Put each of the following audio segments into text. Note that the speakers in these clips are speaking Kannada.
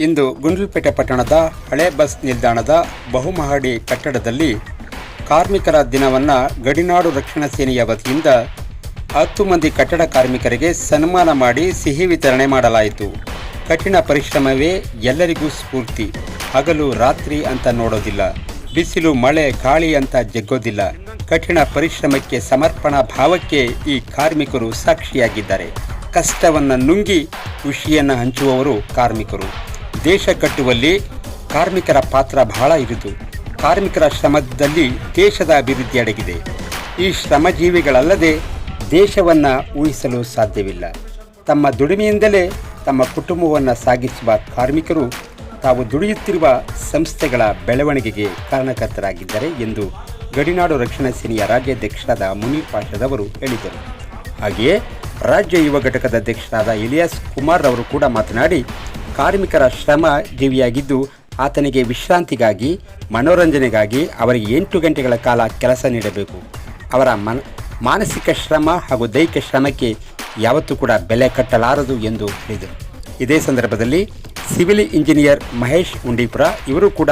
ಇಂದು ಗುಂಡ್ಲುಪೇಟೆ ಪಟ್ಟಣದ ಹಳೆ ಬಸ್ ನಿಲ್ದಾಣದ ಬಹುಮಹಡಿ ಕಟ್ಟಡದಲ್ಲಿ ಕಾರ್ಮಿಕರ ದಿನವನ್ನು ಗಡಿನಾಡು ರಕ್ಷಣಾ ಸೇನೆಯ ವತಿಯಿಂದ ಹತ್ತು ಮಂದಿ ಕಟ್ಟಡ ಕಾರ್ಮಿಕರಿಗೆ ಸನ್ಮಾನ ಮಾಡಿ ಸಿಹಿ ವಿತರಣೆ ಮಾಡಲಾಯಿತು. ಕಠಿಣ ಪರಿಶ್ರಮವೇ ಎಲ್ಲರಿಗೂ ಸ್ಫೂರ್ತಿ. ಹಗಲು ರಾತ್ರಿ ಅಂತ ನೋಡೋದಿಲ್ಲ. ಬಿಸಿಲು, ಮಳೆ, ಗಾಳಿ ಅಂತ ಜಗ್ಗೋದಿಲ್ಲ. ಕಠಿಣ ಪರಿಶ್ರಮಕ್ಕೆ ಸಮರ್ಪಣಾ ಭಾವಕ್ಕೆ ಈ ಕಾರ್ಮಿಕರು ಸಾಕ್ಷಿಯಾಗಿದ್ದಾರೆ. ಕಷ್ಟವನ್ನು ನುಂಗಿ ಖುಷಿಯನ್ನು ಹಂಚುವವರು ಕಾರ್ಮಿಕರು. ದೇಶ ಕಟ್ಟುವಲ್ಲಿ ಕಾರ್ಮಿಕರ ಪಾತ್ರ ಬಹಳ ಇರಿದು, ಕಾರ್ಮಿಕರ ಶ್ರಮದಲ್ಲಿ ದೇಶದ ಅಭಿವೃದ್ಧಿ ಅಡಗಿದೆ. ಈ ಶ್ರಮಜೀವಿಗಳಲ್ಲದೆ ದೇಶವನ್ನು ಊಹಿಸಲು ಸಾಧ್ಯವಿಲ್ಲ. ತಮ್ಮ ದುಡಿಮೆಯಿಂದಲೇ ತಮ್ಮ ಕುಟುಂಬವನ್ನು ಸಾಗಿಸುವ ಕಾರ್ಮಿಕರು ತಾವು ದುಡಿಯುತ್ತಿರುವ ಸಂಸ್ಥೆಗಳ ಬೆಳವಣಿಗೆಗೆ ಕಾರಣಕರ್ತರಾಗಿದ್ದಾರೆ ಎಂದು ಗಡಿನಾಡು ರಕ್ಷಣಾ ಸೇನೆಯ ರಾಜ್ಯಾಧ್ಯಕ್ಷರಾದ ಮುನೀರ್ ಪಾಷದವರು ಹೇಳಿದರು. ಹಾಗೆಯೇ ರಾಜ್ಯ ಯುವ ಘಟಕದ ಅಧ್ಯಕ್ಷರಾದ ಇಲಿಯಾಸ್ ಕುಮಾರ್ ಅವರು ಕೂಡ ಮಾತನಾಡಿ ಕಾರ್ಮಿಕರ ಶ್ರಮ ಜೀವಿಯಾಗಿದ್ದು ಆತನಿಗೆ ವಿಶ್ರಾಂತಿಗಾಗಿ, ಮನೋರಂಜನೆಗಾಗಿ ಅವರಿಗೆ ಎಂಟು ಗಂಟೆಗಳ ಕಾಲ ಕೆಲಸ ನೀಡಬೇಕು. ಅವರ ಮನ, ಮಾನಸಿಕ ಶ್ರಮ ಹಾಗೂ ದೈಹಿಕ ಶ್ರಮಕ್ಕೆ ಯಾವತ್ತೂ ಕೂಡ ಬೆಲೆ ಕಟ್ಟಲಾರದು ಎಂದು ಹೇಳಿದರು. ಇದೇ ಸಂದರ್ಭದಲ್ಲಿ ಸಿವಿಲ್ ಇಂಜಿನಿಯರ್ ಮಹೇಶ್ ಉಂಡೀಪುರ ಇವರು ಕೂಡ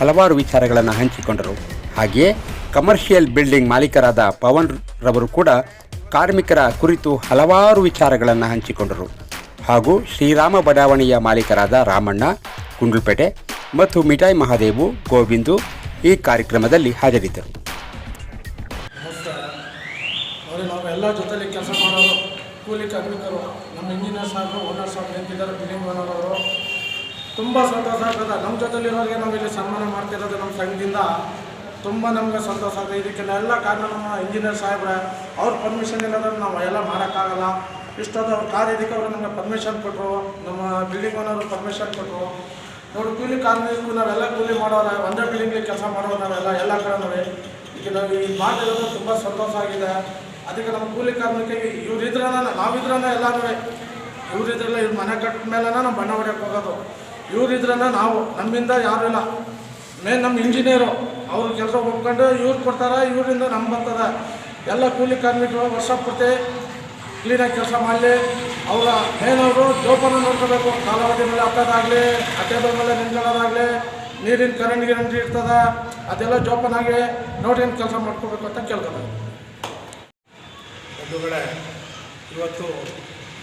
ಹಲವಾರು ವಿಚಾರಗಳನ್ನು ಹಂಚಿಕೊಂಡರು. ಹಾಗೆಯೇ ಕಮರ್ಷಿಯಲ್ ಬಿಲ್ಡಿಂಗ್ ಮಾಲೀಕರಾದ ಪವನ್ ರವರು ಕೂಡ ಕಾರ್ಮಿಕರ ಕುರಿತು ಹಲವಾರು ವಿಚಾರಗಳನ್ನು ಹಂಚಿಕೊಂಡರು. ಹಾಗೂ ಶ್ರೀರಾಮ ಬಡಾವಣೆಯ ಮಾಲೀಕರಾದ ರಾಮಣ್ಣ, ಕುಂಡ್ಲುಪೇಟೆ ಮತ್ತು ಮಿಠಾಯಿ ಮಹಾದೇವು ಗೋವಿಂದು ಈ ಕಾರ್ಯಕ್ರಮದಲ್ಲಿ ಹಾಜರಿದ್ದರು. ನಮಸ್ಕಾರ ನೋಡಿ, ನಾವು ಎಲ್ಲ ಜೊತೆಲಿ ಕೆಲಸ ಮಾಡೋರು, ಕೂಲಿ ಕಾರ್ಮಿಕರು, ನಮ್ಮ ಇಂಜಿನಿಯರ್ ಸಾಹೇಬರು, ಓನರ್ ನಿಂತಿದ್ದಾರೆ, ಬಿಲ್ಡಿಂಗ್ ತುಂಬ ಸಂತೋಷ ಆಗ್ತದೆ. ನಮ್ಮ ಜೊತೆಲಿರೋರಿಗೆ ನಾವು ಇಲ್ಲಿ ಸನ್ಮಾನ ಮಾಡ್ತಿರೋದು ನಮ್ಮ ಸಂಘದಿಂದ. ತುಂಬ ನಮಗೆ ಸಂತೋಷ ಆಗ್ತದೆ. ಇದಕ್ಕೆಲ್ಲ ಎಲ್ಲ ಕಾರಣ ನಮ್ಮ ಇಂಜಿನಿಯರ್ ಸಾಹೇಬ್ರೆ, ಅವ್ರ ಪರ್ಮಿಷನ್ ಇಲ್ಲದ್ರೆ ನಾವು ಎಲ್ಲ ಮಾಡೋಕ್ಕಾಗಲ್ಲ. ಇಷ್ಟೊಂದು ಅವ್ರ ಕಾರ್ಯ ಇದಕ್ಕೆ ಅವರು ನಮಗೆ ಪರ್ಮಿಷನ್ ಕೊಟ್ಟರು ನಮ್ಮ ಬಿಲ್ಡಿಂಗ್ ಓನರು ಪರ್ಮಿಷನ್ ಕೊಟ್ಟರು ನೋಡಿ, ಕೂಲಿ ಕಾರ್ಮಿಕರು ನಾವೆಲ್ಲ ಕೂಲಿ ಮಾಡೋರ ಒಂದೇ ಬಿಲ್ಡಿಂಗ್ಲಿ ಕೆಲಸ ಮಾಡೋರು ನಾವೆಲ್ಲ ಎಲ್ಲ ಕಡೆ ಈಗ ನಾವು ಈ ಮಾಡಿರೋದು ತುಂಬ ಸಂತೋಷ ಆಗಿದೆ. ಅದಕ್ಕೆ ನಮ್ಮ ಕೂಲಿ ಕಾರ್ಮಿಕರಿಗೆ ಇವ್ರಿದ್ರ ನಾವಿದ್ರನ ಎಲ್ಲರೂ ಇವ್ರಿದ್ರಲ್ಲ ಇವ್ರ ಮನೆ ಕಟ್ಟ ಮೇಲೆ ನಾವು ಬಣ್ಣ ಹೊಡ್ಯಕ್ಕೆ ಹೋಗೋದು. ಇವರಿದ್ರನ ನಾವು, ನಮ್ಮಿಂದ ಯಾರು ಇಲ್ಲ. ಮೇನ್ ನಮ್ಮ ಇಂಜಿನಿಯರು ಅವ್ರ ಕೆಲಸ ಒಪ್ಕೊಂಡು ಇವ್ರು ಕೊಡ್ತಾರೆ, ಇವರಿಂದ ನಮ್ಗೆ ಬರ್ತದೆ. ಎಲ್ಲ ಕೂಲಿ ಕಾರ್ಮಿಕರು ವರ್ಷ ಪೂರ್ತಿ ಕ್ಲೀನಾಗಿ ಕೆಲಸ ಮಾಡಲಿ. ಅವರ ಮೇನವರು ಜೋಪಾನ ನೋಡ್ಕೋಬೇಕು. ಕಾಲಾವಧಿ ಮೇಲೆ ಹತ್ತೋದಾಗಲಿ ಅಟ್ಟೆದ ಮೇಲೆ ನಿಂತ್ಕೊಳ್ಳೋದಾಗಲಿ ನೀರಿನ ಕರೆಂಟ್ ಗಿರಂಟ್ ಇರ್ತದ, ಅದೆಲ್ಲ ಜೋಪಾನಾಗಿ ನೋಡಿ ಏನು ಕೆಲಸ ಮಾಡ್ಕೋಬೇಕು ಅಂತ ಕೇಳ್ಕೊಬೇಕು ಬಂಧುಗಳೇ, ಇವತ್ತು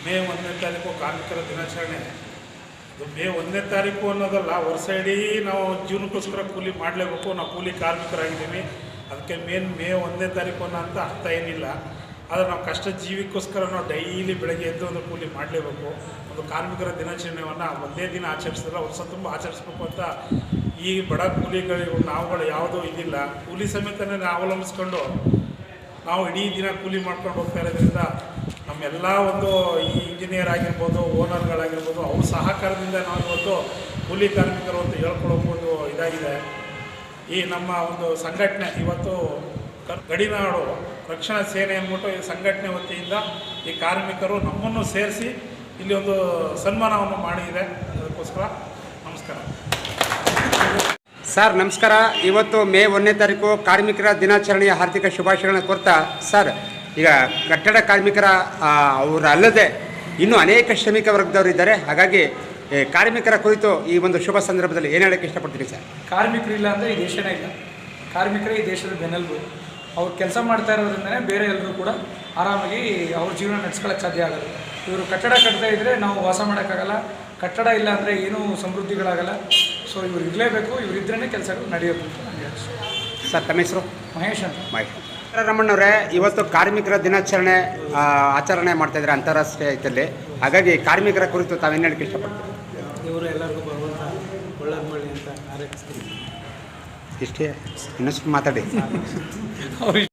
ಮೇ ಒಂದನೇ ತಾರೀಕು ಕಾರ್ಮಿಕರ ದಿನಾಚರಣೆ. ಅದು ಮೇ ಒಂದನೇ ತಾರೀಕು ಅನ್ನೋದಲ್ಲ, ವರ್ಷ ಇಡೀ ನಾವು ಜೀವನಕ್ಕೋಸ್ಕರ ಕೂಲಿ ಮಾಡಲೇಬೇಕು. ನಾವು ಕೂಲಿ ಕಾರ್ಮಿಕರಾಗಿದ್ದೀವಿ. ಅದಕ್ಕೆ ಮೇನ್ ಮೇ ಒಂದನೇ ತಾರೀಕು ಅನ್ನೋ ಅಂತ ಅರ್ಥ ಏನಿಲ್ಲ. ಆದರೆ ನಾವು ಕಷ್ಟ ಜೀವಿಗೋಸ್ಕರ ನಾವು ಡೈಲಿ ಬೆಳಗ್ಗೆ ಎದ್ದು ಒಂದು ಕೂಲಿ ಮಾಡಲೇಬೇಕು. ಒಂದು ಕಾರ್ಮಿಕರ ದಿನಾಚರಣೆಯನ್ನು ಒಂದೇ ದಿನ ಆಚರಿಸಿದ್ರೆ ವರ್ಷ ತುಂಬ ಆಚರಿಸ್ಬೇಕು ಅಂತ ಈ ಬಡ ಕೂಲಿಗಳಿಗೂ ನಾವುಗಳು ಯಾವುದೂ ಇದಿಲ್ಲ. ಕೂಲಿ ಸಮೇತನೇ ಅವಲಂಬಿಸ್ಕೊಂಡು ನಾವು ಇಡೀ ದಿನ ಕೂಲಿ ಮಾಡ್ಕೊಂಡು ಹೋಗ್ತಾ ಇರೋದ್ರಿಂದ ನಮ್ಮೆಲ್ಲ ಒಂದು ಈ ಇಂಜಿನಿಯರ್ ಆಗಿರ್ಬೋದು ಓನರ್ಗಳಾಗಿರ್ಬೋದು ಅವ್ರ ಸಹಕಾರದಿಂದ ನಾವು ಇವತ್ತು ಕೂಲಿ ಕಾರ್ಮಿಕರು ಅಂತ ಹೇಳ್ಕೊಳ್ಳೋಕೆ ಇದಾಗಿದೆ. ಈ ನಮ್ಮ ಒಂದು ಸಂಘಟನೆ ಇವತ್ತು ಗಡಿನಾಡು ರಕ್ಷಣಾ ಸೇನೆ ಅಂದ್ಬಿಟ್ಟು ಈ ಸಂಘಟನೆ ವತಿಯಿಂದ ಈ ಕಾರ್ಮಿಕರು ನಮ್ಮನ್ನು ಸೇರಿಸಿ ಇಲ್ಲಿ ಒಂದು ಸನ್ಮಾನವನ್ನು ಮಾಡಿದೆ. ಅದಕ್ಕೋಸ್ಕರ ನಮಸ್ಕಾರ. ಸರ್ ನಮಸ್ಕಾರ. ಇವತ್ತು ಮೇ ಒಂದನೇ ತಾರೀಕು ಕಾರ್ಮಿಕರ ದಿನಾಚರಣೆಯ ಆರ್ಥಿಕ ಶುಭಾಶಯಗಳನ್ನು ಕೊಡ್ತಾ ಸರ್ ಈಗ ಕಟ್ಟಡ ಕಾರ್ಮಿಕರ ಅವರಲ್ಲದೆ ಇನ್ನೂ ಅನೇಕ ಶ್ರಮಿಕ ವರ್ಗದವರು ಇದ್ದಾರೆ. ಹಾಗಾಗಿ ಕಾರ್ಮಿಕರ ಕುರಿತು ಈ ಒಂದು ಶುಭ ಸಂದರ್ಭದಲ್ಲಿ ಏನು ಹೇಳೋಕ್ಕೆ ಇಷ್ಟಪಡ್ತೀನಿ ಸರ್? ಕಾರ್ಮಿಕರಿಲ್ಲ ಅಂದರೆ ಈ ದೇಶನೇ ಇಲ್ಲ. ಕಾರ್ಮಿಕರೇ ಈ ದೇಶದ ಬೆನ್ನೆಲುಬು. ಅವ್ರು ಕೆಲಸ ಮಾಡ್ತಾ ಇರೋದ್ರಿಂದನೇ ಬೇರೆ ಎಲ್ಲರೂ ಕೂಡ ಆರಾಮಾಗಿ ಅವ್ರ ಜೀವನ ನಡೆಸ್ಕೊಳ್ಳೋಕೆ ಸಾಧ್ಯ ಆಗೋದು ಇವರು ಕಟ್ಟಡ ಕಟ್ತಾ ಇದ್ದರೆ ನಾವು ವಾಸ ಮಾಡೋಕ್ಕಾಗಲ್ಲ. ಕಟ್ಟಡ ಇಲ್ಲ ಅಂದರೆ ಏನೂ ಸಮೃದ್ಧಿಗಳಾಗಲ್ಲ. ಸೊ ಇವ್ರು ಇರಲೇಬೇಕು. ಇವ್ರಿದ್ರೇ ಕೆಲಸಗಳು ನಡೆಯೋದು ಅಂತ ನನಗೆ ಸರ್ ತಮ್ಮ ಹೆಸರು? ಮಹೇಶ್ ಅಂತ. ಮಹೇಶ್. ರಮಣ್ಣವರೇ ಇವತ್ತು ಕಾರ್ಮಿಕರ ದಿನಾಚರಣೆ ಆ, ಆಚರಣೆ ಮಾಡ್ತಾ ಇದ್ದಾರೆ ಅಂತಾರಾಷ್ಟ್ರೀಯ ಇದರಲ್ಲಿ ಹಾಗಾಗಿ ಕಾರ್ಮಿಕರ ಕುರಿತು ತಾವೇನು ಹೇಳಕ್ಕೆ ಇಷ್ಟಪಡ್ತೀವಿ ಇವರು ಎಲ್ಲರಿಗೂ ಭಗವಂತ ಒಳ್ಳೇದು ಮಾಡಲಿ ಅಂತ ಹಾರೈಸ್ತೀನಿ ಇಷ್ಟೇ ಇನ್ನಷ್ಟು ಮಾತಾಡಿ ಅವ್ರು